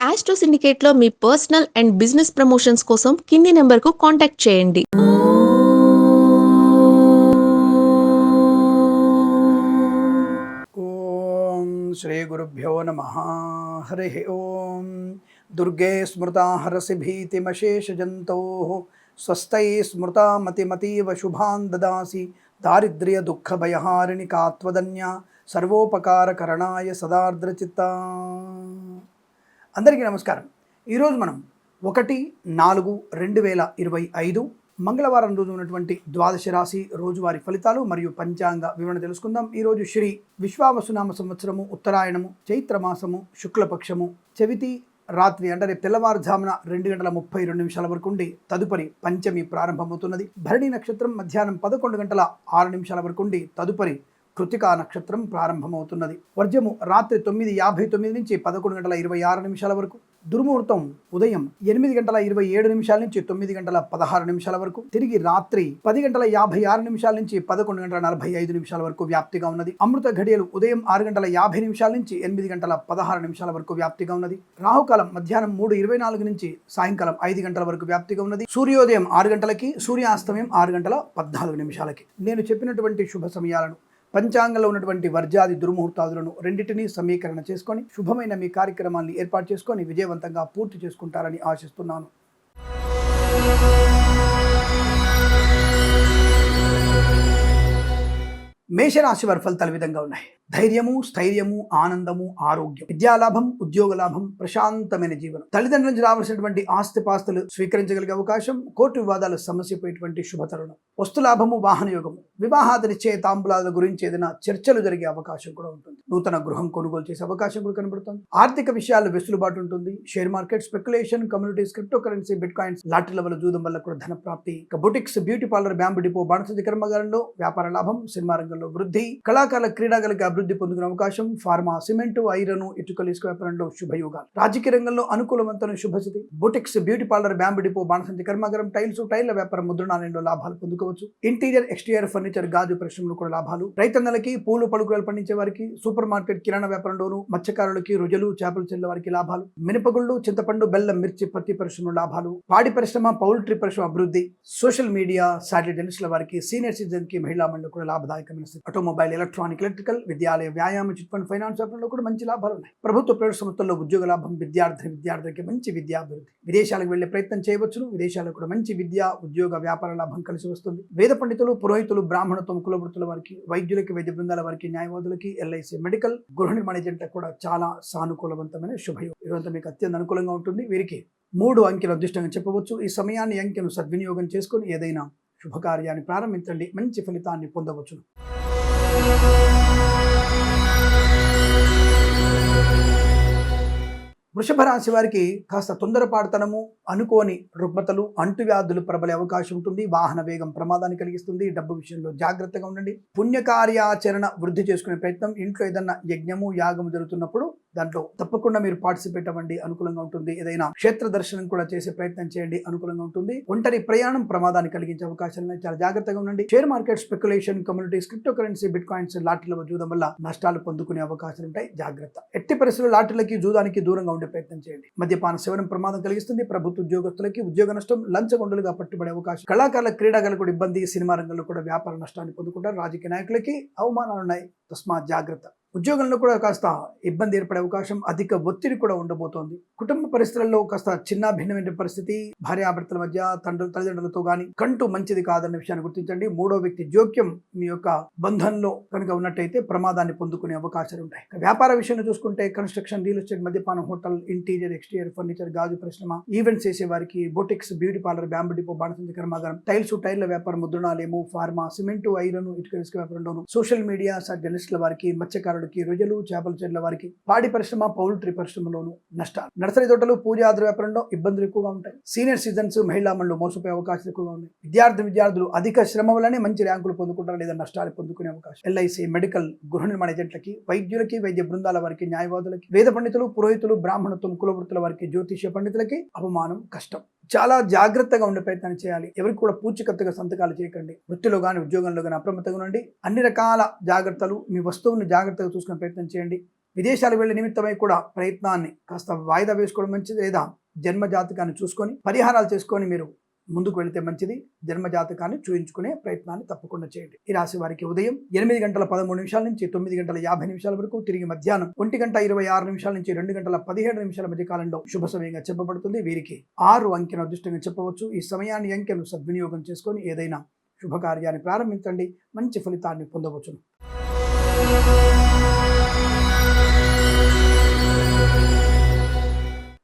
Astro సిండికేట్లో మీ personal and business promotions కోసం కింది నెంబర్కు కాంటాక్ట్ చేయండి. ఓం శ్రీ గురుభ్యో నమ. హరి ఓం. దుర్గే స్మృతా హరసి భీతిమశేషజంతో స్వస్థై స్మృతా మతిమతీవ శుభాన్ దదాసి. దారిద్ర్య దుఃఖ భయహారిణి కాత్వదన్య. సర్వోపకారకరణాయ సదార్ద్రచిత్త. అందరికీ నమస్కారం. ఈరోజు మనం ఒకటి నాలుగు రెండు వేల ఇరవై ఐదు మంగళవారం రోజు ఉన్నటువంటి ద్వాదశ రాశి రోజువారి ఫలితాలు మరియు పంచాంగ వివరణ తెలుసుకుందాం. ఈరోజు శ్రీ విశ్వావసునామ సంవత్సరము ఉత్తరాయణము చైత్రమాసము శుక్లపక్షము చవితి రాత్రి అంటే రేపు తెల్లవారుజామున రెండు గంటల ముప్పై రెండు నిమిషాల వరకు ఉండి తదుపరి పంచమి ప్రారంభమవుతున్నది. భరణి నక్షత్రం మధ్యాహ్నం పదకొండు గంటల ఆరు నిమిషాల వరకు ఉండి తదుపరి కృతికా నక్షత్రం ప్రారంభమవుతున్నది. వర్జము రాత్రి తొమ్మిది యాభై తొమ్మిది నుంచి పదకొండు గంటల ఇరవై ఆరు నిమిషాల వరకు. దుర్ముహూర్తం ఉదయం ఎనిమిది గంటల ఇరవై ఏడు నిమిషాల నుంచి తొమ్మిది గంటల పదహారు నిమిషాల వరకు. తిరిగి రాత్రి పది గంటల యాభై ఆరు నిమిషాల నుంచి పదకొండు గంటల నలభై ఐదు నిమిషాల వరకు వ్యాప్తిగా ఉన్నది. అమృత ఘడియలు ఉదయం ఆరు గంటల యాభై నిమిషాల నుంచి ఎనిమిది గంటల పదహారు నిమిషాల వరకు వ్యాప్తిగా ఉన్నది. రాహుకాలం మధ్యాహ్నం మూడు ఇరవై నాలుగు నుంచి సాయంకాలం ఐదు గంటల వరకు వ్యాప్తిగా ఉన్నది. సూర్యోదయం ఆరు గంటలకి సూర్యాస్తమయం ఆరు గంటల పద్నాలుగు నిమిషాలకి. నేను చెప్పినటువంటి శుభ సమయాలను పంచాంగంలో ఉన్నటువంటి వర్జాది దుర్ముహూర్తాదులను రెండింటినీ సమీకరణ చేసుకొని శుభమైన మీ కార్యక్రమాన్ని ఏర్పాటు చేసుకొని విజయవంతంగా పూర్తి చేసుకుంటారని ఆశిస్తున్నాను. మేషరాశి వారి ఫలితాలు విధంగా ఉన్నాయి? ధైర్యము స్థైర్యము ఆనందము ఆరోగ్యం విద్యాలాభం ఉద్యోగ లాభం ప్రశాంతమైన జీవనం. తల్లిదండ్రుల నుంచి రావాల్సినటువంటి ఆస్తిపాస్తులు స్వీకరించగలిగే అవకాశం కోర్టు వివాదాలు సమస్యపోయేటువంటి శుభతరుణం. వస్తులాభము వాహన యోగము. వివాహాది నిశ్చయ తాంబులాల గురించి ఏదైనా చర్చలు జరిగే అవకాశం కూడా ఉంటుంది. నూతన గృహం కొనుగోలు చేసే అవకాశం కూడా కనబడుతుంది. ఆర్థిక విషయాల్లో వెసులుబాటు ఉంటుంది. Share market speculation communities crypto currency bitcoins లాటరీల వల్ల జూదం వల్ల కూడా ధన ప్రాప్తి. ఇక boutiques beauty parlour bamboo depot బాణసంచి కర్మగారంలో వ్యాపార లాభం సినిమా రంగంలో వృద్ధి. కళాకారుల క్రీడాగలకి అభివృద్ధి పొందుకునే అవకాశం ఫార్మా సిమెంట్ ఐరన్ ఇటుకలు ఇసుక వ్యాపారంలో శుభయోగాలు. రాజకీయ రంగంలో అనుకూలవంతమైన శుభస్థితి. Boutiques beauty parlour bamboo depot బాణసంతి కర్మాగారం టైల్స్ టైల్ వ్యాపారం ముద్రణాలయంలో లాభాలు పొందుకోవచ్చు. ఇంటీరియర్ ఎక్స్టీరియర్ ఫర్నిచర్ గాజు పరిశ్రమలు కూడా లాభాలు. రైతన్నలకి పూలు పలుకులు పండించే వారికి సూపర్ మార్కెట్ కిరాణా వ్యాపారంలోను మత్స్యకారులకి రుజులు చేపలు చెల్లె వారికి లాభాలు. మినపగుళ్ళు చింతపండు బెల్లం మిర్చి పత్తి పరిశ్రమలు లాభాలు. పాడి పరిశ్రమ పౌల్ట్రీ పరిశ్రమ అభివృద్ధి. సోషల్ మీడియా శాటిలైట్ జర్నలిస్టుల వారికి సీనియర్ సిటిజన్కి మహిళా మండలి కూడా లాభదాయకమైన ఆటోమొబైల్ ఎలక్ట్రానిక్ ఎలక్ట్రికల్ విశ్వవిద్యాలయ వ్యాయామ చిట్ ఫండ్ ఫైనాన్స్ వ్యాపారంలో కూడా మంచి లాభాలు ఉన్నాయి. ప్రభుత్వ ప్రైవేట్ సంస్థల్లో ఉద్యోగ లాభం విద్యార్థి విద్యార్థులకి మంచి విద్యాభివృద్ధి విదేశాలకు వెళ్ళే ప్రయత్నం చేయవచ్చును. విదేశాలకు కూడా మంచి విద్య ఉద్యోగ వ్యాపార లాభం కలిసి వస్తుంది. వేద పండితులు పురోహితులు బ్రాహ్మణత్వం కులవృత్తుల వారికి వైద్యులకి వైద్య బృందాల వారికి న్యాయవాదులకి ఎల్ఐసి మెడికల్ గృహ నిర్మాణ ఏజెంట్ కూడా చాలా సానుకూలవంతమైన శుభయోగం. ఇదంతా మీకు అత్యంత అనుకూలంగా ఉంటుంది. వీరికి మూడు అంకెలు అదృష్టంగా చెప్పవచ్చు. ఈ సమయాన్ని అంకెను సద్వినియోగం చేసుకుని ఏదైనా శుభకార్యాన్ని ప్రారంభించండి. మంచి ఫలితాన్ని పొందవచ్చును. వృషభ రాశి వారికి కాస్త తొందరపాటుతనము అనుకోని రుగ్మతలు అంటువ్యాధులు ప్రబలే అవకాశం ఉంటుంది. వాహన వేగం ప్రమాదాన్ని కలిగిస్తుంది. డబ్బు విషయంలో జాగ్రత్తగా ఉండండి. పుణ్యకార్యాచరణ వృద్ధి చేసుకునే ప్రయత్నం ఇంట్లో ఏదన్నా యజ్ఞము యాగము జరుగుతున్నప్పుడు దాంట్లో తప్పకుండా మీరు పార్టిసిపేట్ అవ్వండి అనుకూలంగా ఉంటుంది. ఏదైనా క్షేత్ర దర్శనం కూడా చేసే ప్రయత్నం చేయండి అనుకూలంగా ఉంటుంది. ఒంటరి ప్రయాణం ప్రమాదాన్ని కలిగించే అవకాశాలు ఉన్నాయి. చాలా జాగ్రత్తగా ఉండండి. Share market speculation communities crypto currency bitcoins లాటరీల జూదం వల్ల నష్టాలు పొందుకునే అవకాశాలు ఉంటాయి. జాగ్రత్త. ఎట్టి పరిస్థితుల్లో లాటరీలకి జూదానికి దూరంగా ఉండే ప్రయత్నం చేయండి. మద్యపాన సేవనం ప్రమాదం కలిగిస్తుంది. ప్రభుత్వ ఉద్యోగస్తులకి ఉద్యోగ నష్టం లంచగొండలుగా పట్టుబడే అవకాశం. కళాకారుల క్రీడాకారులకు కూడా ఇబ్బంది సినిమా రంగంలో కూడా వ్యాపార నష్టాన్ని పొందుకుంటారు. రాజకీయ నాయకులకి అవమానాలు ఉన్నాయి తస్మాత్ జాగ్రత్త. ఉద్యోగంలో కూడా కాస్త ఇబ్బంది ఏర్పడే అవకాశం అధిక ఒత్తిడి కూడా ఉండబోతోంది. కుటుంబ పరిస్థితుల్లో కాస్త చిన్న భిన్నమైన పరిస్థితి భార్యాభర్తల మధ్య తండ్రులు తల్లిదండ్రులతో కానీ కంటూ మంచిది కాదన్న విషయాన్ని గుర్తించండి. మూడో వ్యక్తి జోక్యం మీ యొక్క బంధంలో కనుక ఉన్నట్టయితే ప్రమాదాన్ని పొందుకునే అవకాశాలు ఉంటాయి. వ్యాపార విషయంలో చూసుకుంటే కన్స్ట్రక్షన్ రియల్ ఎస్టేట్ మద్యపానం హోటల్ ఇంటీరియర్ ఎక్స్టీరియర్ ఫర్నిచర్ గాజు పరిశ్రమ ఈవెంట్స్ చేసే వారికి boutiques beauty parlour bamboo depot బాణసంచ కర్మాగారం టైల్స్ టైర్ల వ్యాపారం ముద్రణాలేమో ఫార్మా సిమెంట్ ఐరన్ ఇటుక ఇసుక వ్యాపారంలోను సోషల్ మీడియా జర్నలిస్టుల వారికి మత్స్యకారులకి రొయ్యలు చేపల చెట్ల వారికి పాడి పరిశ్రమ పౌల్ట్రీ పరిశ్రమలోనూ నష్టాలు. నర్సరీ తోటలు పూజ ఆధార వ్యాపారంలో ఇబ్బందులు ఎక్కువగా ఉంటాయి. సీనియర్ సిటిజన్స్ మహిళా మండలు మోసపోయే అవకాశాలు ఎక్కువగా ఉన్నాయి. విద్యార్థి విద్యార్థులు అధిక శ్రమ వల్లనే మంచి ర్యాంకులు పొందుకుంటారు లేదా నష్టాలు పొందుకునే అవకాశం. ఎల్ఐసి మెడికల్ గృహ నిర్మాణ ఏజెంట్లకి వైద్యులకి వైద్య బృందాల వారికి న్యాయవాదులకి వేద పండితులు పురోహితులు బ్రాహ్మణత్వం కులవృత్తుల వారికి జ్యోతిష్య పండితులకి అవమానం కష్టం. చాలా జాగ్రత్తగా ఉండే ప్రయత్నం చేయాలి. ఎవరికి కూడా పూచికత్తుగా సంతకాలు చేయకండి. వృత్తిలో కానీ ఉద్యోగంలో కానీ అప్రమత్తంగా ఉండండి. అన్ని రకాల జాగ్రత్తలు మీ వస్తువుని జాగ్రత్తగా చూసుకునే ప్రయత్నం చేయండి. విదేశాలు వెళ్ళే నిమిత్తమై కూడా ప్రయత్నాన్ని కాస్త వాయిదా వేసుకోవడం మంచిది లేదా జన్మ జాతకాన్ని చూసుకొని పరిహారాలు చేసుకొని మీరు ముందుకు వెళితే మంచిది. జన్మ జాతకాన్ని చూయించుకునే ప్రయత్నాన్ని తప్పకుండా చేయండి. ఈ రాశి వారికి ఉదయం ఎనిమిది గంటల పదమూడు నిమిషాల నుంచి తొమ్మిది గంటల యాభై నిమిషాల వరకు తిరిగి మధ్యాహ్నం ఒంటి గంట ఇరవై ఆరు నిమిషాల నుంచి రెండు గంటల పదిహేడు నిమిషాల మధ్య కాలంలో శుభ సమయంగా చెప్పబడుతుంది. వీరికి ఆరు అంకెను అదృష్టంగా చెప్పవచ్చు. ఈ సమయాన్ని అంకెను సద్వినియోగం చేసుకొని ఏదైనా శుభకార్యాన్ని ప్రారంభించండి. మంచి ఫలితాన్ని పొందవచ్చును.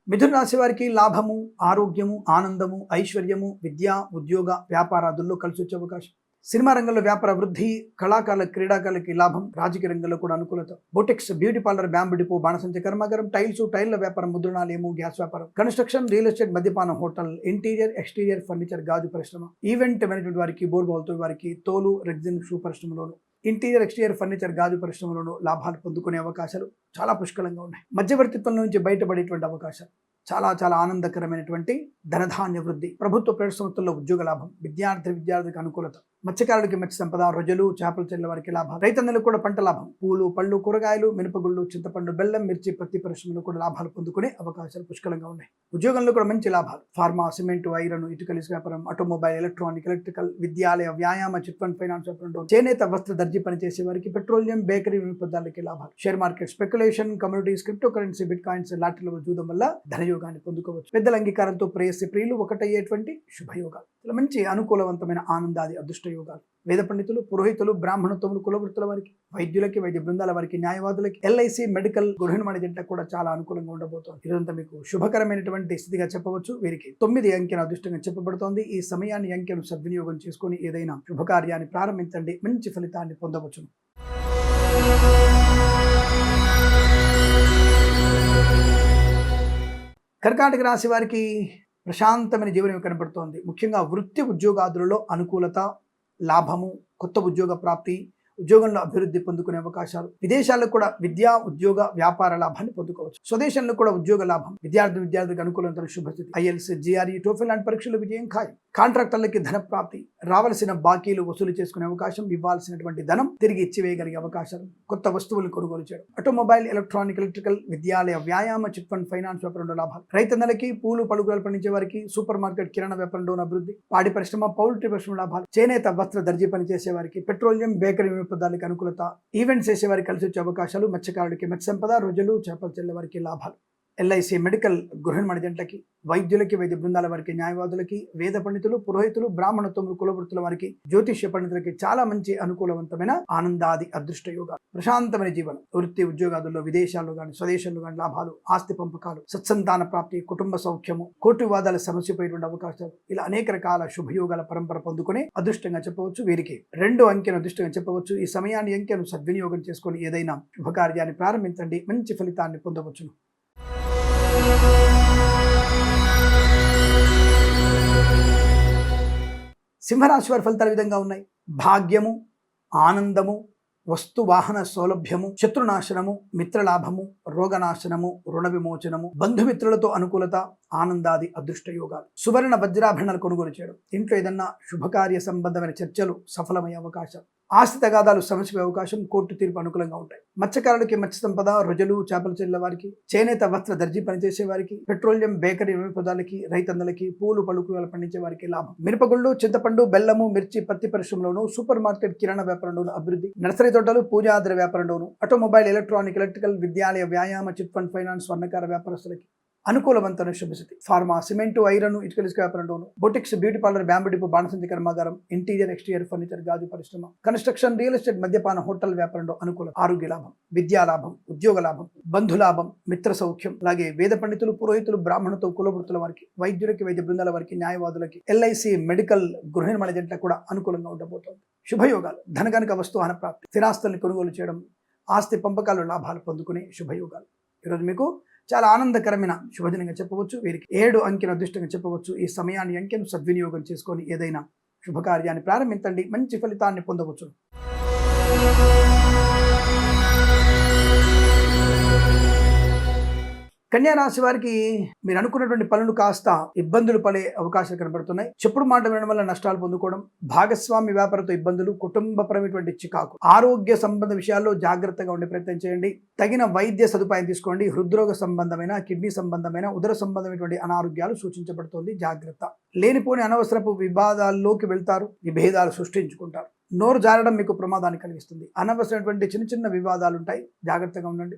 మిథున రాశి వారికి లాభము ఆరోగ్యము ఆనందము ఐశ్వర్యము విద్య ఉద్యోగ వ్యాపారాదుల్లో కలిసి వచ్చే అవకాశం. సినిమా రంగంలో వ్యాపార వృద్ధి కళాకారుల క్రీడాకారులకి లాభం రాజకీయ రంగంలో కూడా అనుకూలత. Boutiques beauty parlour bamboo depot బాణసంచ కర్మాగారం టైల్స్ టైల్ల వ్యాపారం ముద్రణాలయము గ్యాస్ వ్యాపారం. కన్స్ట్రక్షన్ రియల్ ఎస్టేట్ మద్యపానం హోటల్ ఇంటీరియర్ ఎక్స్టీరియర్ ఫర్నిచర్ గాజు పరిశ్రమ. ఈవెంట్ మేనేజ్మెంట్ వారికి బోర్బాల్తో వారికి తోలు రెగ్జిన్ షూ పరిశ్రమలోను ఇంటీరియర్ ఎక్స్టీరియర్ ఫర్నిచర్ గాజు పరిశ్రమలోనూ లాభాలు పొందుకునే అవకాశాలు చాలా పుష్కలంగా ఉన్నాయి. మధ్యవర్తిత్వం నుంచి బయటపడేటువంటి అవకాశాలు చాలా చాలా ఆనందకరమైనటువంటి ధనధాన్య వృద్ధి ప్రభుత్వ ప్రైవేట్ సంస్థల్లో ఉద్యోగ లాభం విద్యార్థి విద్యార్థికి అనుకూలత మత్స్యకారుడికి మత్స్య సంపద రొజలు చేపలు చెల్లె వారికి లాభం. రైతన్నలకు కూడా పంట లాభం. పూలు పళ్ళు కూరగాయలు మినపగుళ్ళు చింతపండు బెల్లం మిర్చి పత్తి పరిశ్రమలు కూడా లాభాలు పొందుకునే అవకాశాలు పుష్కలంగా ఉన్నాయి. ఉద్యోగంలో కూడా మంచి లాభాలు. ఫార్మా సిమెంట్ ఐరన్ ఇటుకల వ్యాపారం ఆటోమొబైల్ ఎలక్ట్రానిక్ ఎలక్ట్రికల్ విద్యాలయ వ్యాయామ చిట్ ఫండ్ ఫైనాన్స్ వ్యాపారం చేనేత వస్త్ర దర్జీ పనిచేసే వారికి పెట్రోలియం బేకరీ వినిపదాలకి లాభాలు. Share market speculation communities crypto currency bitcoins లాటరీలో చూడడం వల్ల ధనయోగాన్ని పొందుకోవచ్చు. పెద్దల అంగీకారంతో ప్రేయసి ప్రియులు ఒకటయ్యేటువంటి శుభయోగాలు. ఇలా మంచి అనుకూలవంతమైన ఆనందాది అదృష్ట యోగాలు. వేద పండితులు పురోహితులు బ్రాహ్మణత్వములు కులవృత్తుల వారికి వైద్యులకి వైద్య బృందాల వారికి న్యాయవాదులకి ఎల్ఐసి మెడికల్ గృహిణి జంట కూడా చాలా అనుకూలంగా ఉండబోతోంది. ఇదంతా మీకు శుభకరమైనటువంటి స్థితిగా చెప్పవచ్చు. వీరికి తొమ్మిది అంకెను అదృష్టంగా చెప్పబడుతోంది. ఈ సమయాన్ని అంకెను సద్వినియోగం చేసుకుని ఏదైనా శుభకార్యాన్ని ప్రారంభించండి. మంచి ఫలితాన్ని పొందవచ్చును. కర్కాటక రాశి వారికి ప్రశాంతమైన జీవనం కనబడుతోంది. ముఖ్యంగా వృత్తి ఉద్యోగాదులలో అనుకూలత లాభము కొత్త ఉద్యోగ ప్రాప్తి ఉద్యోగంలో అభివృద్ధి పొందుకునే అవకాశాలు విదేశాల్లో కూడా విద్యా ఉద్యోగ వ్యాపార లాభాన్ని పొందుకోవచ్చు. స్వదేశంలో కూడా ఉద్యోగ లాభం విద్యార్థి విద్యార్థికి అనుకూలంతో శుభస్థితి. ఐఎల్స్ జిఆర్ఈ టోఫెల్ లాంటి పరీక్షలు విజయం ఖాయం. కాంట్రాక్టర్లకి ధన ప్రాప్తి రావాల్సిన బాకీలు వసూలు చేసుకునే అవకాశం ఇవ్వాల్సినటువంటి ధనం తిరిగి ఇచ్చివేయగలిగే అవకాశాలు కొత్త వస్తువులు కొనుగోలు చేయడం. ఆటోమొబైల్ ఎలక్ట్రానిక్ ఎలక్ట్రికల్ విద్యాలయ వ్యాయామ చిట్ ఫండ్ ఫైనాన్స్ వ్యాపారంలో లాభాలు. రైతన్నలకి పూలు పలుకులు పండించే వారికి సూపర్ మార్కెట్ కిరాణా వ్యాపారంలో అభివృద్ధి. పాడి పరిశ్రమ పౌల్ట్రీ పరిశ్రమ లాభాలు. చేనేత వస్త్ర దర్జీ పనిచేసే వారికి పెట్రోలియం బేకరీ వినియోగదారులకి అనుకూలత. ఈవెంట్స్ చేసే వారికి కలిసి వచ్చే అవకాశాలు మత్స్యకారులకి మత్స్య సంపద రోజులు చేపలు చెల్లే వారికి లాభాలు. ఎల్ఐసి మెడికల్ గృహ మణిజంటకి వైద్యులకి వైద్య బృందాల వారికి న్యాయవాదులకి వేద పండితులు పురోహితులు బ్రాహ్మణత్వములు కులవృత్తుల వారికి జ్యోతిష్య పండితులకి చాలా మంచి అనుకూలవంతమైన ఆనందాది అదృష్ట యోగాలు ప్రశాంతమైన జీవనం. వృత్తి ఉద్యోగాదుల్లో విదేశాల్లో కానీ స్వదేశంలో కానీ లాభాలు ఆస్తి పంపకాలు సత్సంతాన ప్రాప్తి కుటుంబ సౌఖ్యము కోర్టు వాదాల సమస్యపోయేటువంటి అవకాశాలు ఇలా అనేక రకాల శుభయోగాల పరంపర పొందుకుని అదృష్టంగా చెప్పవచ్చు వీరికి. రెండు అంకెను అదృష్టంగా చెప్పవచ్చు. ఈ సమయాన్ని అంకెను సద్వినియోగం చేసుకొని ఏదైనా శుభకార్యాన్ని ప్రారంభించండి. మంచి ఫలితాన్ని పొందవచ్చును. సింహరాశి వారి ఫలితాలు విధంగా ఉన్నాయి. భాగ్యము ఆనందము వస్తు వాహన సౌలభ్యము శత్రునాశనము మిత్రలాభము రోగనాశనము రుణ విమోచనము బంధుమిత్రులతో అనుకూలత ఆనందాది అదృష్ట యోగాలు. సువర్ణ వజ్రాభరణాలు కొనుగోలు చేయడం. ఇంట్లో ఏదన్నా శుభకార్య సంబంధమైన చర్చలు సఫలమయ్యే అవకాశాలు ఆస్తి తగాదాలు సమస్య అవకాశం కోర్టు తీర్పు అనుకూలంగా ఉంటాయి. మత్స్యకారులకి మత్స్య సంపద రొజలు చేపల చెల్లె వారికి చేనేత వస్త్ర దర్జీ పనిచేసే వారికి పెట్రోలియం బేకరీ పదాలకి రైతన్నలకి పూలు పలుకులు పండించే వారికి లాభం. మిరపగుళ్ళు చింతపండు బెల్లము మిర్చి పత్తి పరిశ్రమలోను సూపర్ మార్కెట్ కిరాణా వ్యాపారంలోను అభివృద్ధి. నర్సరీ తోటలు పూజాద్ర వ్యాపారంలోను ఆటోమొబైల్ ఎలక్ట్రానిక్ ఎలక్ట్రికల్ విద్యాలయ వ్యాయామ చిట్ ఫండ్ ఫైనాన్స్ స్వర్ణకార వ్యాపారస్తులకి అనుకూలవంతమైన శుభస్థితి ఫార్మా సిమెంటు ఐరన్ ఇటుకల ఇసుక వ్యాపారంలోను boutiques beauty parlour bamboo depot బాణసంచి కర్మాగారం ఇంటీరియర్ ఎక్స్టీరియర్ ఫర్నిచర్ గాజు పరిశ్రమ కన్స్ట్రక్షన్ రియల్ ఎస్టేట్ మద్యపాన హోటల్ వ్యాపారంలో అనుకూల ఆరోగ్య లాభం విద్యా లాభం ఉద్యోగ లాభం బంధు లాభం మిత్ర సౌఖ్యం అలాగే వేద పండితులు పురోహితులు బ్రాహ్మణులతో కులవృత్తుల వారికి వైద్యులకి వైద్య బృందాల వారికి న్యాయవాదులకి ఎల్ఐసి మెడికల్ గృహ నిర్మాణ జంట కూడా అనుకూలంగా ఉండబోతోంది. శుభయోగాలు ధనగనక వస్తువు ప్రాప్తి స్థిరాస్తుల్ని కొనుగోలు చేయడం ఆస్తి పంపకాలు లాభాలు పొందుకునే శుభయోగాలు. ఈరోజు మీకు చాలా ఆనందకరమైన శుభదినంగా చెప్పవచ్చు. వీరికి ఏడు అంకెను అదృష్టంగా చెప్పవచ్చు. ఈ సమయాన్ని అంకెను సద్వినియోగం చేసుకొని ఏదైనా శుభకార్యాన్ని ప్రారంభించండి. మంచి ఫలితాన్ని పొందవచ్చు. రాశి వారికి మీరు అనుకున్నటువంటి పనులు కాస్త ఇబ్బందులు పడే అవకాశాలు కనబడుతున్నాయి. చెప్పుడు మాట వినడం వల్ల నష్టాలు పొందుకోవడం భాగస్వామి వ్యాపారంతో ఇబ్బందులు కుటుంబపరమైనటువంటి చికాకు. ఆరోగ్య సంబంధ విషయాల్లో జాగ్రత్తగా ఉండే ప్రయత్నం చేయండి. తగిన వైద్య సదుపాయం తీసుకోండి. హృద్రోగ సంబంధమైన కిడ్నీ సంబంధమైన ఉదర సంబంధమైనటువంటి అనారోగ్యాలు సూచించబడుతోంది. జాగ్రత్త. లేనిపోని అనవసరపు వివాదాల్లోకి వెళ్తారు. విభేదాలు సృష్టించుకుంటారు. నోరు జారడం మీకు ప్రమాదాన్ని కలిగిస్తుంది. అనవసరమైనటువంటి చిన్న చిన్న వివాదాలు ఉంటాయి. జాగ్రత్తగా ఉండండి.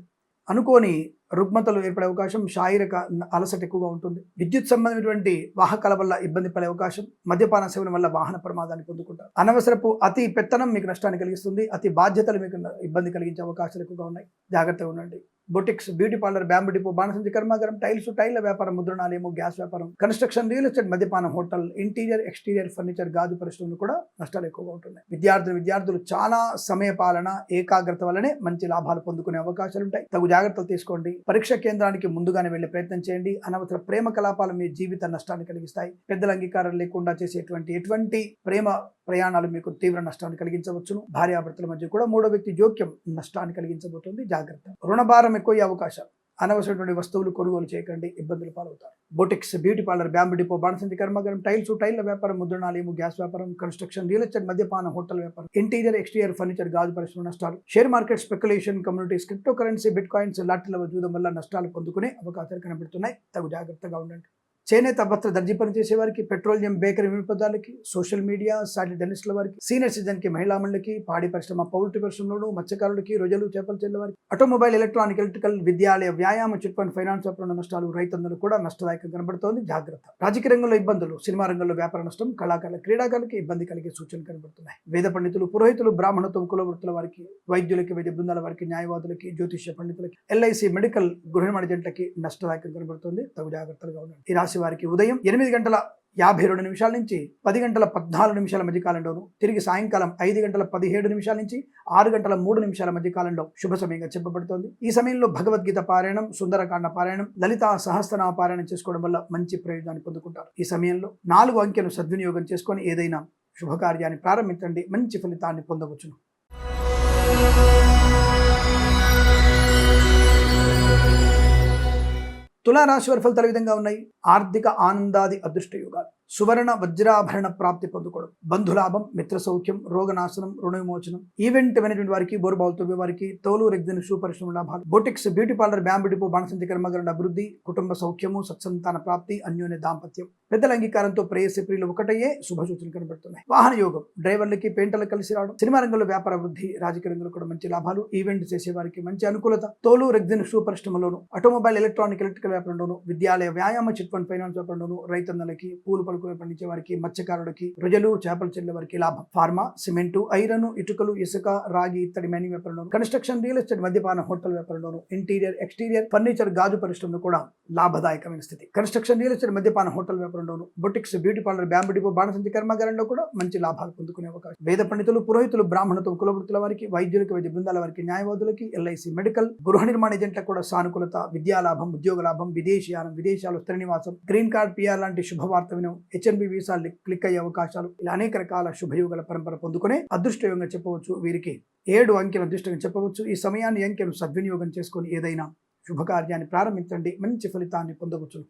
అనుకోని రుగ్మతలు ఏర్పడే అవకాశం శారీరక అలసట ఎక్కువగా ఉంటుంది. విద్యుత్ సంబంధమైనటువంటి వాహకాల వల్ల ఇబ్బంది పడే అవకాశం మద్యపాన సేవన వల్ల వాహన ప్రమాదాన్ని పొందుకుంటారు. అనవసరపు అతి పెత్తనం మీకు నష్టాన్ని కలిగిస్తుంది అతి బాధ్యతలు మీకు ఇబ్బంది కలిగించే అవకాశాలు ఎక్కువగా ఉన్నాయి. జాగ్రత్తగా ఉండండి. Boutiques beauty parlour bamboo depot బాణసంచి కర్మాగారం టైల్స్ టైల్ల వ్యాపారం ముద్రణాలయము గ్యాస్ వ్యాపారం కన్స్ట్రక్షన్ రియల్ ఎస్టేట్ మద్యపానం హోటల్ ఇంటీరియర్ ఎక్స్టీరియర్ ఫర్నిచర్ గాజు పరిశ్రమలు కూడా నష్టాలు ఎక్కువగా ఉంటున్నాయి. విద్యార్థులు విద్యార్థులు చాలా సమయ పాలన ఏకాగ్రత వల్లనే మంచి లాభాలు పొందుకునే అవకాశాలు ఉంటాయి. తగు జాగ్రత్తలు తీసుకోండి. పరీక్ష కేంద్రానికి ముందుగానే వెళ్ళే ప్రయత్నం చేయండి. అనవసర ప్రేమ కలాపాలు మీ జీవిత నష్టాన్ని కలిగిస్తాయి. పెద్దల అంగీకారం లేకుండా చేసేటువంటి ఎటువంటి ప్రేమ ప్రయాణాలు మీకు తీవ్ర నష్టాన్ని కలిగించవచ్చును. భార్యాభర్తల మధ్య కూడా మూడో వ్యక్తి జోక్యం నష్టాన్ని కలిగించబోతుంది. జాగ్రత్త. రుణభారం ఎక్కువ అవకాశాలు. అనవసరమైనటువంటి వస్తువులు కొనుగోలు చేయకండి ఇబ్బందులు పాలవుతారు. Boutiques beauty parlour bamboo depot బాణసంతి కర్మాగారం టైల్స్ టైల్ల వ్యాపారం ముద్రణాలయం గ్యాస్ వ్యాపారం కన్స్ట్రక్షన్ రియల్ ఎస్టేట్ మద్యపాన హోటల్ వ్యాపారం ఇంటీరియర్ ఎక్స్టీరియర్ ఫర్నిచర్ గాజు పరిశ్రమ నష్టాలు share market speculation communities crypto currency bitcoins లాటిల చూడడం వల్ల నష్టాలు పొందుకునే అవకాశాలు కనబడుతున్నాయి. తగు జాగ్రత్తగా ఉండండి. చేనేత వస్త్ర దర్జీ పనిచేసే వారికి పెట్రోలియం బేకరీ వినియోగదారులకి సోషల్ మీడియా సాటి డెనిస్ట్ల వారికి సీనియర్ సిటిజన్కి మహిళా మండలికి పాడి పరిశ్రమ పౌల్ట్రీ పరిశ్రమలోను మత్స్యకారులకి రొయ్యలు చేపలు చెల్లె వారికి ఆటోమొబైల్ ఎలక్ట్రానిక్ ఎలక్ట్రికల్ విద్యాలయ వ్యాయామ చిట్ ఫండ్ ఫైనాన్స్ వ్యాపారంలో నష్టాలు రైతులందరూ కూడా నష్టదాయకం కనబడుతోంది. జాగ్రత్త. రాజకీయ రంగంలో ఇబ్బందులు సినిమా రంగంలో వ్యాపార నష్టం కళాకారుల క్రీడాకారులకి ఇబ్బంది కలిగే సూచనలు కనబడుతున్నాయి. వేద పండితులు పురోహితులు బ్రాహ్మణత్వం కులవృత్తుల వారికి వైద్యులకి వైద్య బృందాల వారికి న్యాయవాదులకి జ్యోతిష్య పండితులకి ఎల్ఐసి మెడికల్ గృహ నిర్మాణ జంటలకి నష్టదాయకం కనబడుతుంది. తగు జాగ్రత్తలుగా ఉండండి. ఈ రాశి వారికి ఉదయం ఎనిమిది గంటల యాభై రెండు నిమిషాల నుంచి పది గంటల పద్నాలుగు నిమిషాల మధ్య కాలంలోను తిరిగి సాయంకాలం ఐదు గంటల పదిహేడు నిమిషాల నుంచి ఆరు గంటల మూడు నిమిషాల మధ్య కాలంలో శుభ సమయంగా చెప్పబడుతోంది. ఈ సమయంలో భగవద్గీత పారాయణం సుందరకాండ పారాయణం లలిత సహస్రనామ పారాయణం చేసుకోవడం వల్ల మంచి ప్రయోజనాన్ని పొందుకుంటారు. ఈ సమయంలో నాలుగు అంకెను సద్వినియోగం చేసుకొని ఏదైనా శుభకార్యాన్ని ప్రారంభించండి. మంచి ఫలితాన్ని పొందవచ్చును. తులారాశి వారి ఫలితాలు విధంగా ఉన్నాయి? ఆర్థిక ఆనందాది అదృష్ట యుగాలు. సువర్ణ వజ్రాభరణ ప్రాప్తి పొందుకోవడం. బంధులాభం మిత్ర సౌఖ్యం రోగనాశనం రుణ విమోచనం ఈవెంట్ మేనేజ్మెంట్ వారికి బోరుబావులతో వారికి తోలు రెగ్జిన్ షూ పరిశ్రమ లాభాలు. Boutiques beauty parlour bamboo depot బాణసంతి కర్మగరణ అభివృద్ధి కుటుంబ సౌఖ్యము సత్సంతాన ప్రాప్తి అన్యోన్య దాంపత్యం. పెద్దల అంగీకారంతో ప్రేయసి ప్రియులు ఒకటయ్యే శుభ సూచనలు కనబడుతున్నాయి. వాహన యోగం డ్రైవర్లకి పెయింటర్లకు కలిసి రావడం సినిమా రంగంలో వ్యాపార వృద్ధి రాజకీయ రంగంలో కూడా మంచి లాభాలు ఈవెంట్ చేసే వారికి మంచి అనుకూలత. తోలు రెగ్జిన్ షూ పరిశ్రమలోను ఆటోమొబైల్ ఎలక్ట్రానిక్ ఎలక్ట్రికల్ వ్యాపారంలోను విద్యాలయ వ్యాయామ చిట్ ఫండ్ ఫైనాన్స్ వ్యాపారంలోను రైతన్నలకి పూలు పలుకులు పండించే వారికి మత్స్యకారులకి ప్రజలు చేపలు చెల్లె వారికి లాభం. ఫార్మా సిమెంటు ఐరన్ ఇటుకలు ఇసుక రాగి ఇత్తడి మైనింగ్ వ్యాపారంలోను కన్స్ట్రక్షన్ రియల్ ఎస్టేట్ మద్యపాన హోటల్ వ్యాపారంలోను ఇంటీరియర్ ఎక్స్టీరియర్ ఫర్నిచర్ గాజు పరిశ్రమలో కూడా లాభదాయకమైన స్థితి. కన్స్ట్రక్షన్ రియల్ ఎస్టేట్ మద్యపాన hotel వ్యాపారంలోను boutiques beauty parlour bamboo depot బాణసంచి కర్మాగారంలో కూడా మంచి లాభాలు పొందుకునే అవకాశం. వేద పండితులు పురోహితులు బ్రాహ్మణతో కులవృత్తుల వారికి వైద్యులకు వైద్య బృందాల వారికి న్యాయవాదులకి ఎల్ఐసి మెడికల్ గృహ నిర్మాణ ఏజెంట్లకు కూడా సానుకూలత విద్యా లాభం ఉద్యోగ లాభం విదేశీయానం విదేశాలు స్థిర నివాసం గ్రీన్ కార్డ్ పిఆర్ లాంటి శుభవార్త వినం హెచ్ఎన్బి వీసా క్లిక్ అయ్యే అవకాశాలు ఇలా అనేక రకాల శుభయోగాల పరంపర పొందుకునే అదృష్టయోగంగా చెప్పవచ్చు. వీరికి ఏడు అంకెల అదృష్టంగా చెప్పవచ్చు. ఈ సమయాన్ని అంకెను సద్వినియోగం చేసుకొని ఏదైనా శుభకార్యాన్ని ప్రారంభించండి. మంచి ఫలితాన్ని పొందవచ్చు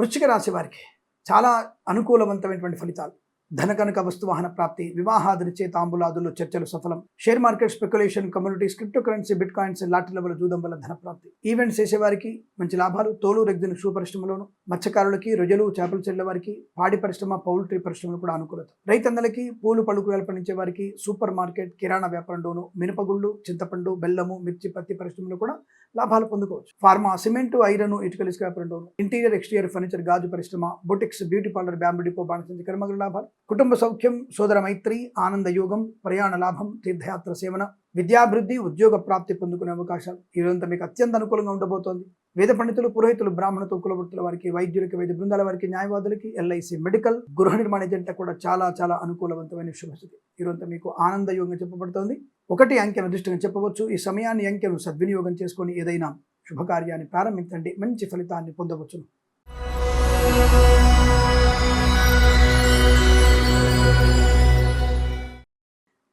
వృశ్చిక రాశి వారికి చాలా అనుకూలవంతమైనటువంటి ఫలితాలు. ధన కనుక వస్తువాహన ప్రాప్తి వివాహాదరిచే తాంబులాదులు చర్చలు సఫలం. Share market speculation communities crypto currency bitcoins లాటి వల్ల జూదం వల్ల ధన ప్రాప్తి. ఈవెంట్స్ చేసేవారికి మంచి లాభాలు. తోలు రెగ్దిన షూ పరిశ్రమలోను మత్స్యకారులకి రొయ్యలు చేపలు చెల్లె వారికి పాడి పరిశ్రమ పౌల్ట్రీ పరిశ్రమలు కూడా అనుకూలత. రైతందలకి పూలు పలుకులు పండించే వారికి సూపర్ మార్కెట్ కిరాణా వ్యాపారంలోను మినపగుళ్ళు చింతపండు బెల్లము మిర్చి పత్తి పరిశ్రమలు కూడా లాభాలు పొందుకోవచ్చు. ఫార్మా సిమెంట్ ఐరన్ ఇటుకల ఇసుక వ్యాపారంలోను ఇంటీరియర్ ఎక్స్టీరియర్ ఫర్నిచర్ గాజు పరిశ్రమ boutiques beauty parlour bamboo depot బాణసంచి కర్మగల లాభాలు. కుటుంబ సౌఖ్యం సోదర మైత్రి ఆనంద యోగం ప్రయాణ లాభం తీర్థయాత్ర సేవన విద్యాభివృద్ధి ఉద్యోగ ప్రాప్తి పొందుకునే అవకాశాలు. ఈరోజంతా మీకు అత్యంత అనుకూలంగా ఉండబోతోంది. వేద పండితులు పురోహితులు బ్రాహ్మణతో కులవృత్తుల వారికి వైద్యులకి వైద్య బృందాల వారికి న్యాయవాదులకి ఎల్ఐసి మెడికల్ గృహ నిర్మాణ ఏజెంట్లకు కూడా చాలా చాలా అనుకూలవంతమైన శుభస్థితి. ఈరోజు మీకు ఆనంద యోగంగా చెప్పబడుతోంది. ఒకటి అంకెను దృష్టిగా చెప్పవచ్చు. ఈ సమయాన్ని అంకెను సద్వినియోగం చేసుకొని ఏదైనా శుభకార్యాన్ని ప్రారంభించండి. మంచి ఫలితాన్ని పొందవచ్చును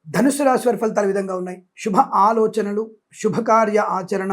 ధనుసు రాశి వారి ఫలితాలు విధంగా ఉన్నాయి. శుభ ఆలోచనలు శుభకార్య ఆచరణ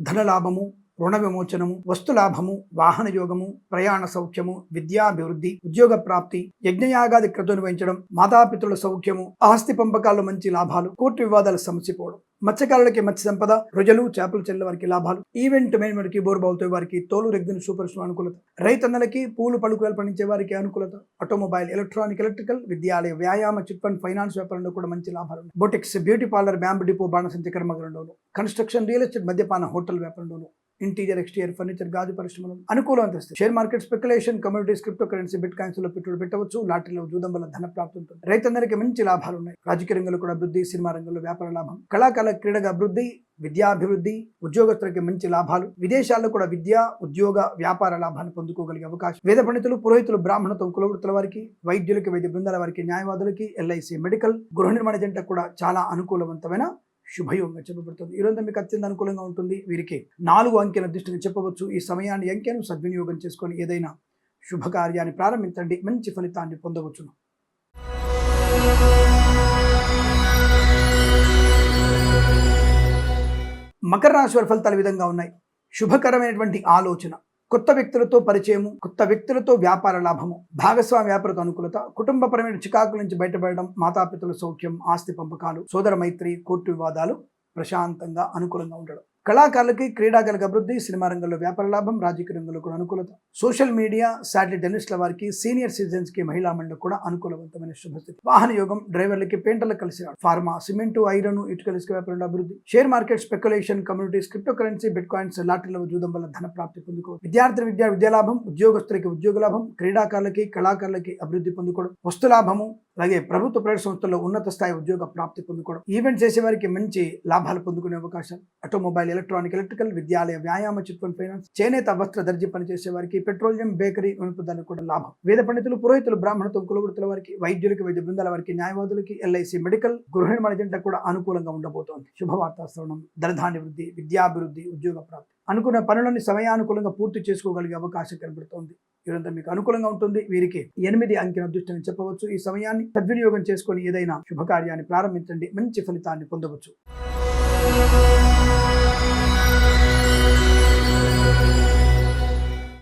ధనలాభము రుణ విమోచనము వస్తులాభము వాహన యోగము ప్రయాణ సౌఖ్యము విద్యాభివృద్ధి ఉద్యోగ ప్రాప్తి యజ్ఞయాగాది క్రతువు వహించడం మాతాపితృల సౌఖ్యము ఆస్తి పంపకాల్లో మంచి లాభాలు కోర్టు వివాదాలు సమసిపోవడం మత్స్యకారులకి మత్స్య సంపద రుజలు చేపలు చెల్లె వారికి లాభాలు ఈవెంట్ మేనేజ్మెంట్కి బోర్బావుతో వారికి తోలు రెగ్గిన సూపర్ స్టోర్ అనుకూలత రైతన్నలకి పూలు పలుకులు పండించే వారికి అనుకూలత ఆటోమొబైల్ ఎలక్ట్రానిక్ ఎలక్ట్రికల్ విద్యాలయ వ్యాయామ చిట్ ఫండ్ ఫైనాన్స్ వ్యాపారంలో కూడా మంచి లాభాలు boutiques beauty parlour bamboo depot బాణసంచి కర్మగరంలోను కన్స్ట్రక్షన్ రియల్ ఎస్టేట్ మద్యపాన హోటల్ వ్యాపారంలోను ఇంటీరియర్ ఎక్స్టీరియర్ ఫర్నిచర్ గాజు పరిశ్రమలు అనుకూలం తెస్తాయి share market speculation communities crypto currency bit కాయిన్స్లో పెట్టుబడి పెట్టవచ్చు. లాటరీలో జూదం వల్ల ధన ప్రాప్తి ఉంటుంది. రైతందరికీ మంచి లాభాలు ఉన్నాయి. రాజకీయ రంగంలో కూడా అభివృద్ధి సినిమా రంగంలో వ్యాపార లాభం. కళాకాల క్రీడగా అభివృద్ధి విద్యాభివృద్ధి ఉద్యోగస్తులకి మంచి లాభాలు. విదేశాల్లో కూడా విద్య ఉద్యోగ వ్యాపార లాభాన్ని పొందుకోగలిగే అవకాశం. వేద పండితులు పురోహితులు బ్రాహ్మణత్వం కులవృత్తుల వారికి వైద్యులకి వైద్య బృందాల వారికి న్యాయవాదులకి ఎల్ఐసి మెడికల్ గృహ నిర్మాణ జంట కూడా చాలా అనుకూలవంతమైన శుభయోగంగా చెప్పబడుతుంది. ఈ రోజు మీకు అత్యంత అనుకూలంగా ఉంటుంది. వీరికి నాలుగు అంకెల దృష్టిని చెప్పవచ్చు. ఈ సమయాన్ని అంకెను సద్వినియోగం చేసుకొని ఏదైనా శుభకార్యాన్ని ప్రారంభించండి. మంచి ఫలితాన్ని పొందవచ్చును. మకర రాశి వారి ఫలితాలు విధంగా ఉన్నాయి. శుభకరమైనటువంటి ఆలోచన. కొత్త వ్యక్తులతో పరిచయము కొత్త వ్యక్తులతో వ్యాపార లాభము భాగస్వామి వ్యాపారతో అనుకూలత కుటుంబపరమైన చికాకుల నుంచి బయటపడడం మాతాపితల సౌఖ్యం ఆస్తి పంపకాలు సోదర మైత్రి కోర్టు వివాదాలు ప్రశాంతంగా అనుకూలంగా ఉండడం. కళాకారులకి క్రీడాకారులకు అభివృద్ధి సినిమా రంగంలో వ్యాపార లాభం రాజకీయ రంగంలో కూడా అనుకూలత. సోషల్ మీడియా శాటిలైట్ జర్నలిస్టుల వారికి సీనియర్ సిటిజన్స్కి మహిళా మండలి కూడా అనుకూలవంతమైన శుభస్థితి. వాహన యోగం డ్రైవర్లకి పెయింటర్లకు కలిసి ఫార్మా సిమెంట్ ఐరన్ ఇటుకల ఇసుక వ్యాపారంలో అభివృద్ధి. Share market speculation communities crypto currency bitcoins లాటరీల జూదం వల్ల ధన ప్రాప్తి పొందుకోవడం. విద్యార్థుల విద్యా విద్యాలాభం ఉద్యోగస్తులకి ఉద్యోగ లాభం క్రీడాకారులకి కళాకారులకి అభివృద్ధి పొందుకోవడం. వస్తు లాభము అలాగే ప్రభుత్వ ప్రైవేట్ సంస్థల్లో ఉన్నత స్థాయి ఉద్యోగ ప్రాప్తి పొందుకోవడం ఈవెంట్ చేసే వారికి మంచి లాభాలు పొందుకునే అవకాశం ఆటోమొబైల్ ఎలక్ట్రానిక్ ఎలక్ట్రికల్ విద్యాలయ వ్యాయామ చిట్ ఫండ్ ఫైనాన్స్ చేనేత వస్త్ర దర్జీ పనిచేసే వారికి పెట్రోలియం బేకరీ వినపదాలకు కూడా లాభం. వేద పండితులు పురోహితులు బ్రాహ్మణత్వం కులవృత్తుల వారికి వైద్యులకి వైద్య బృందాల వారికి న్యాయవాదులకి ఎల్ఐసి మెడికల్ గృహ నిర్మాణ జంట కూడా అనుకూలంగా ఉండబోతోంది. శుభవార్తా శ్రవణం ధనధాన్య వృద్ధి విద్యాభివృద్ధి ఉద్యోగ ప్రాప్తి. అనుకున్న పనులని సమయానుకూలంగా పూర్తి చేసుకోగలిగే అవకాశం కనబడుతోంది. ఇదంతా మీకు అనుకూలంగా ఉంటుంది. వీరికి ఎనిమిది అంకెన అదృష్టం చెప్పవచ్చు. ఈ సమయాన్ని సద్వినియోగం చేసుకొని ఏదైనా శుభకార్యాన్ని ప్రారంభించండి. మంచి ఫలితాన్ని పొందవచ్చు.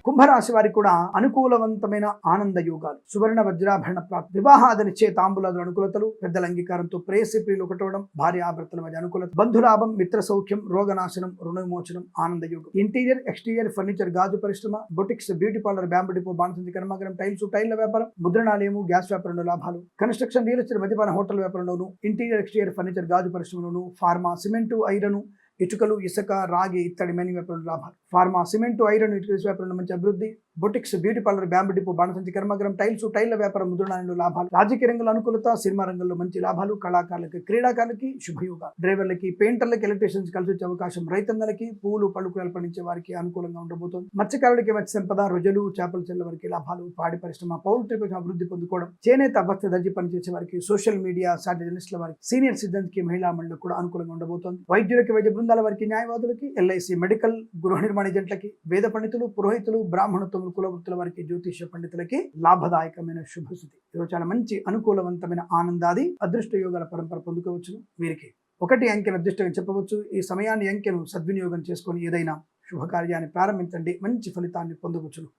కుంభరాశి వారికి కూడా అనుకూలవంతమైన ఆనంద యోగాలు. సువర్ణ వజ్రాభరణ ప్రాప్తి వివాహాద నిశ్చయ తాంబూలాదుల అనుకూలతలు పెద్దల అంగీకారంతో ప్రేయసి ప్రియులు ఒకటవడం భార్య ఆభర్తల మధ్య అనుకూలత బంధులాభం మిత్ర సౌఖ్యం రోగనాశనం రుణ విమోచనం ఆనంద యోగం. ఇంటీరియర్ ఎక్స్టీరియర్ ఫర్నిచర్ గాజు పరిశ్రమ boutiques beauty parlour bamboo depot బాణసంచి కర్మాగరం టైల్స్ టైల్ల వ్యాపారం ముద్రణాలయము గ్యాస్ వ్యాపారంలో లాభాలు. కన్స్ట్రక్షన్ రియల్ ఎస్టేట్ మద్యపాన హోటల్ వ్యాపారంలోను ఇంటీరియర్ ఎక్స్టీరియర్ ఫర్నిచర్ గాజు పరిశ్రమలోను ఫార్మా సిమెంటు ఐరను ఇటుకలు ఇసుక రాగి ఇత్తడి మెని వ్యాపారంలో లాభాలు ఫార్మా సిమెంటు ఐరన్ ఇటుక వ్యాపారంలో మంచి అభివృద్ధి. Boutiques beauty parlour bamboo depot బాణసంచి కర్మాగారం టైల్స్ టైల్ల వ్యాపారం ముద్రణాలయంలో లాభాలు రాజకీయ రంగంలో అనుకూలత సినిమా రంగంలో మంచి లాభాలు కళాకారులకి క్రీడాకారులకి శుభయోగ డ్రైవర్లకి పెయింటర్లకి ఎలక్ట్రీషియన్స్ కలిసి వచ్చే అవకాశం రైతన్నలకి పూలు పళ్ళు కూరలు పండించే వారికి అనుకూలంగా ఉండబోతోంది. మత్స్యకారులకి మత్స్య సంపద రొజలు చేపలు చెల్లె వారికి లాభాలు పాడి పరిశ్రమ పౌల్ట్రీ పరిశ్రమ అభివృద్ధి పొందుకోవడం చేనేత వస్త్ర దర్జీ పనిచేసే వారికి సోషల్ మీడియా సాటి జర్నలిస్టుల వారికి సీనియర్ సిటిజన్స్కి మహిళా మండలి కూడా అనుకూలంగా ఉండబోతోంది. వైద్యులకి వైద్య బృందాల వారికి న్యాయవాదులకి ఎల్ఐసి మెడికల్ గృహ నిర్మాణ ఏజెంట్లకి వేద పండితులు పురోహితులు బ్రాహ్మణత్వములు కులవృత్తుల వారికి జ్యోతిష పండితులకి లాభదాయకమైన శుభస్థితి. ఈరోజు చాలా మంచి అనుకూలవంతమైన ఆనందాది అదృష్ట యోగాల పరంపర పొందుకోవచ్చు వీరికి ఒకటి అంకెను అదృష్టంగా చెప్పవచ్చు. ఈ సమయాన్ని అంకెను సద్వినియోగం చేసుకొని ఏదైనా శుభకార్యాన్ని ప్రారంభించండి. మంచి ఫలితాన్ని పొందవచ్చును.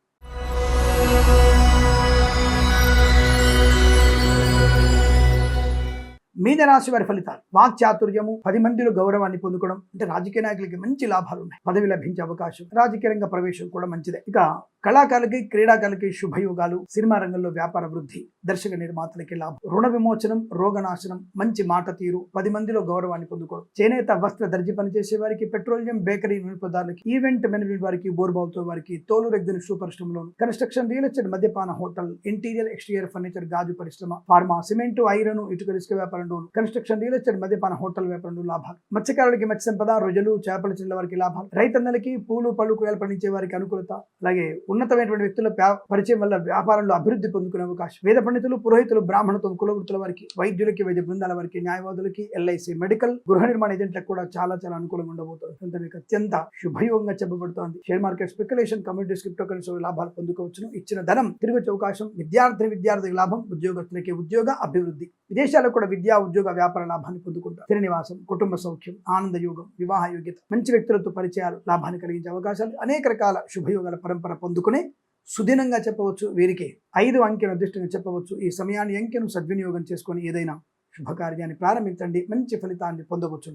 మీనరాశి వారి ఫలితాలు. వాక్చాతుర్యము పది మందిలో గౌరవాన్ని పొందుకోవడం అంటే రాజకీయ నాయకులకి మంచి లాభాలు ఉన్నాయి పదవి లభించే అవకాశం రాజకీయ రంగ ప్రవేశం కూడా మంచిదే. ఇక కళాకారులకి క్రీడాకారులకి శుభయోగాలు సినిమా రంగంలో వ్యాపార వృద్ధి దర్శక నిర్మాతలకి లాభం. రుణ విమోచనం రోగనాశనం మంచి మాట తీరు పది మందిలో గౌరవాన్ని పొందుకోవడం. చేనేత వస్త్ర దర్జీ పనిచేసే వారికి పెట్రోలియం బేకరీ వినియోగదారులకి ఈవెంట్ మేనేజ్మెంట్ వారికి బోర్బావుతో వారికి తోలు రెగ్దిన షూ పరిశ్రమలోను కన్స్ట్రక్షన్ రియల్ ఎస్టేట్ మద్యపాన హోటల్ ఇంటీరియర్ ఎక్స్టీరియర్ ఫర్నిచర్ గాజు పరిశ్రమ ఫార్మా సిమెంట్ ఐరన్ ఇటుక ఇసుక వ్యాపారంలోను కన్స్ట్రక్షన్ రియల్ ఎస్టేట్ మద్యపాన హోటల్ వ్యాపారంలో లాభాలు. మత్స్యకారులకి మత్స్య సంపద రొజలు చేపల చిన్న వారికి లాభాలు. రైతన్నలకి పూలు పళ్ళు కూరలు పండించే వారికి అనుకూలత. అలాగే ఉన్నతమైనటువంటి వ్యక్తుల పరిచయం వల్ల వ్యాపారంలో అభివృద్ధి పొందుకునే అవకాశం. వేద పండితులు పురోహితులు బ్రాహ్మణత్వం కులవృత్తుల వారికి వైద్యులకి వైద్య బృందాల వారికి న్యాయవాదులకి ఎల్ఐసి మెడికల్ గృహ నిర్మాణ ఏజెంట్లకు కూడా చాలా చాలా అనుకూలంగా ఉండబోతుంది. అంత మీకు అత్యంత శుభయోగంగా చెప్పబడుతోంది. Share market speculation communities crypto currency లాభాలు పొందుకోవచ్చును. ఇచ్చిన ధనం తిరిగి వచ్చే అవకాశం. విద్యార్థి విద్యార్థికి లాభం ఉద్యోగస్తులకి ఉద్యోగ అభివృద్ధి. విదేశాలకు కూడా విద్యా విద్యా ఉద్యోగ వ్యాపార లాభాన్ని పొందుకుంటారు. స్థిర కుటుంబ సౌఖ్యం ఆనంద యోగం వివాహ యోగ్యత మంచి వ్యక్తులతో పరిచయాలు లాభాన్ని కలిగించే అవకాశాలు అనేక రకాల శుభయోగాల పరంపర పొందుకునే సుదినంగా చెప్పవచ్చు. వీరికి ఐదు అంకెను అదృష్టంగా చెప్పవచ్చు. ఈ సమయాన్ని అంకెను సద్వినియోగం చేసుకొని ఏదైనా శుభకార్యాన్ని ప్రారంభించండి. మంచి ఫలితాన్ని పొందవచ్చు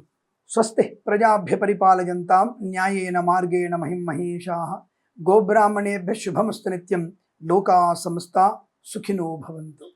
స్వస్తి ప్రజాభ్య పరిపాలయంతాం న్యాయేన మార్గేణ మహిం మహేషా గోబ్రాహ్మణేభ్య శుభమస్తు నిత్యం లోకా సంస్థ సుఖినో భవంతు.